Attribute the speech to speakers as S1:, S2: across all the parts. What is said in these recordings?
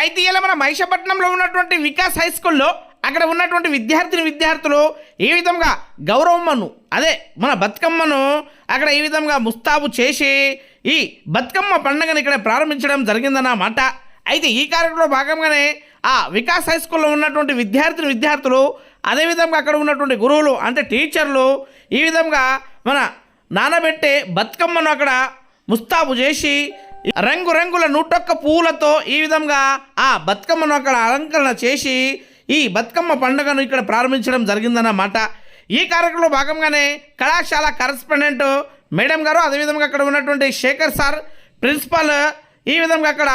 S1: అయితే ఇలా మన మహిషపట్నంలో ఉన్నటువంటి వికాస్ హై స్కూల్లో అక్కడ ఉన్నటువంటి విద్యార్థిని విద్యార్థులు ఏ విధంగా గౌరవమ్మను అదే మన బతుకమ్మను అక్కడ ఈ విధంగా ముస్తాబు చేసి ఈ బతుకమ్మ పండుగను ఇక్కడ ప్రారంభించడం జరిగిందన్నమాట అయితే ఈ కార్యక్రమంలో భాగంగానే ఆ వికాస్ హై స్కూల్లో ఉన్నటువంటి విద్యార్థిని విద్యార్థులు అదేవిధంగా అక్కడ ఉన్నటువంటి గురువులు అంటే టీచర్లు ఈ విధంగా మన నానబెట్టే బతుకమ్మను అక్కడ ముస్తాబు చేసి రంగురంగుల నూటొక్క పువ్వులతో ఈ విధంగా ఆ బతుకమ్మను అక్కడ అలంకరణ చేసి ఈ బతుకమ్మ పండుగను ఇక్కడ ప్రారంభించడం జరిగిందన్నమాట. ఈ కార్యక్రమంలో భాగంగానే కళాశాల కరస్పాండెంట్ మేడం గారు అదేవిధంగా అక్కడ ఉన్నటువంటి శేఖర్ సార్ ప్రిన్సిపాల్ ఈ విధంగా అక్కడ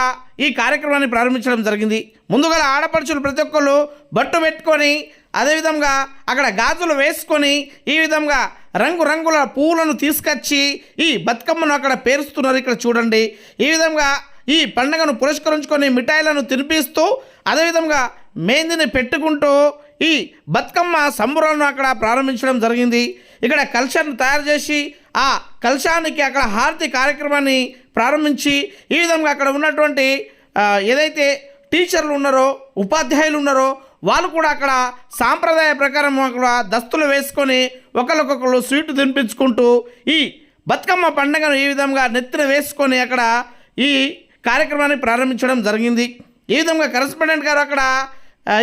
S1: ఈ కార్యక్రమాన్ని ప్రారంభించడం జరిగింది. ముందుగా ఆడపడుచులు ప్రతి ఒక్కళ్ళు బట్టు పెట్టుకొని అదేవిధంగా అక్కడ గాజులు వేసుకొని ఈ విధంగా రంగురంగుల పూలను పువ్వులను తీసుకొచ్చి ఈ బతుకమ్మను అక్కడ పేరుస్తున్నారు. ఇక్కడ చూడండి. ఈ విధంగా ఈ పండుగను పురస్కరించుకొని మిఠాయిలను తినిపిస్తూ అదేవిధంగా మేందిని పెట్టుకుంటూ ఈ బతుకమ్మ సంబురాలను అక్కడ ప్రారంభించడం జరిగింది. ఇక్కడ కలశాన్ని తయారు చేసి ఆ కలశానికి అక్కడ హారతి కార్యక్రమాన్ని ప్రారంభించి ఈ విధంగా అక్కడ ఉన్నటువంటి ఏదైతే టీచర్లు ఉన్నారో ఉపాధ్యాయులు ఉన్నారో వాళ్ళు కూడా అక్కడ సాంప్రదాయ ప్రకారం అక్కడ దస్తులు వేసుకొని ఒకరికొకరు స్వీట్ తినిపించుకుంటూ ఈ బతుకమ్మ పండుగను ఈ విధంగా నెత్తిన వేసుకొని అక్కడ ఈ కార్యక్రమాన్ని ప్రారంభించడం జరిగింది. ఈ విధంగా కరెస్పాండెంట్ గారు అక్కడ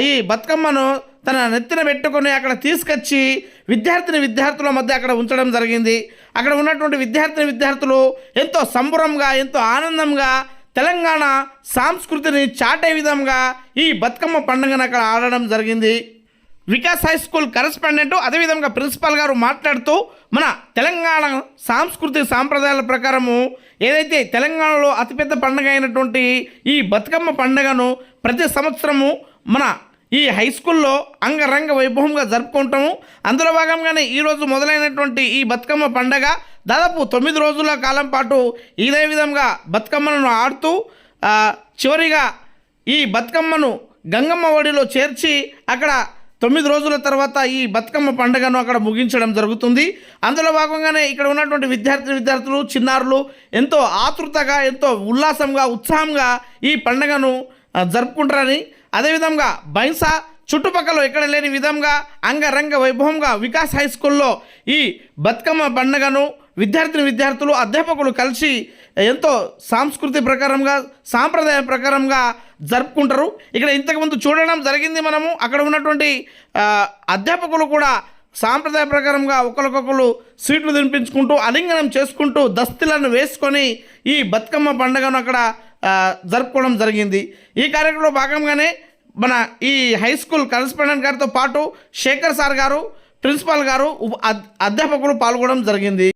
S1: ఈ బతుకమ్మను తన నెత్తిన పెట్టుకొని అక్కడ తీసుకొచ్చి విద్యార్థిని విద్యార్థుల మధ్య అక్కడ ఉంచడం జరిగింది. అక్కడ ఉన్నటువంటి విద్యార్థిని విద్యార్థులు ఎంతో సంబురంగా ఎంతో ఆనందంగా తెలంగాణ సాంస్కృతిని చాటే విధంగా ఈ బతుకమ్మ పండుగను అక్కడ ఆడడం జరిగింది. వికాస్ హై స్కూల్ కరెస్పాండెంట్ అదేవిధంగా ప్రిన్సిపాల్ గారు మాట్లాడుతూ మన తెలంగాణ సాంస్కృతిక సాంప్రదాయాల ప్రకారము ఏదైతే తెలంగాణలో అతిపెద్ద పండుగ అయినటువంటి ఈ బతుకమ్మ పండుగను ప్రతి సంవత్సరము మన ఈ హై స్కూల్లో అంగరంగ వైభవంగా జరుపుకుంటాము. అందులో భాగంగానే ఈరోజు మొదలైనటువంటి ఈ బతుకమ్మ పండగ దాదాపు తొమ్మిది రోజుల కాలం పాటు ఇదే విధంగా బతుకమ్మలను ఆడుతూ చివరిగా ఈ బతుకమ్మను గంగమ్మ ఒడిలో చేర్చి అక్కడ తొమ్మిది రోజుల తర్వాత ఈ బతుకమ్మ పండుగను అక్కడ ముగించడం జరుగుతుంది. అందులో భాగంగానే ఇక్కడ ఉన్నటువంటి విద్యార్థి విద్యార్థులు చిన్నారులు ఎంతో ఆతృతగా ఎంతో ఉల్లాసంగా ఉత్సాహంగా ఈ పండుగను జరుపుకుంటారని అదేవిధంగా బైన్సా చుట్టుపక్కల ఎక్కడ లేని విధంగా అంగరంగ వైభవంగా వికాస్ హై స్కూల్లో ఈ బతుకమ్మ పండుగను విద్యార్థిని విద్యార్థులు అధ్యాపకులు కలిసి ఎంతో సాంస్కృతి ప్రకారంగా సాంప్రదాయ ప్రకారంగా జరుపుకుంటారు. ఇక్కడ ఇంతకుముందు చూడడం జరిగింది మనము. అక్కడ ఉన్నటువంటి అధ్యాపకులు కూడా సాంప్రదాయ ప్రకారంగా ఒకరికొకరు స్వీట్లు తినిపించుకుంటూ అలింగనం చేసుకుంటూ దస్తులను వేసుకొని ఈ బతుకమ్మ పండుగను అక్కడ జరుపుకోవడం జరిగింది. ఈ కార్యక్రమంలో భాగంగానే మన ఈ హై స్కూల్ కరస్పాండెంట్ గారితో పాటు శేఖర్ సార్ గారు ప్రిన్సిపాల్ గారు అధ్యాపకులు పాల్గొనడం జరిగింది.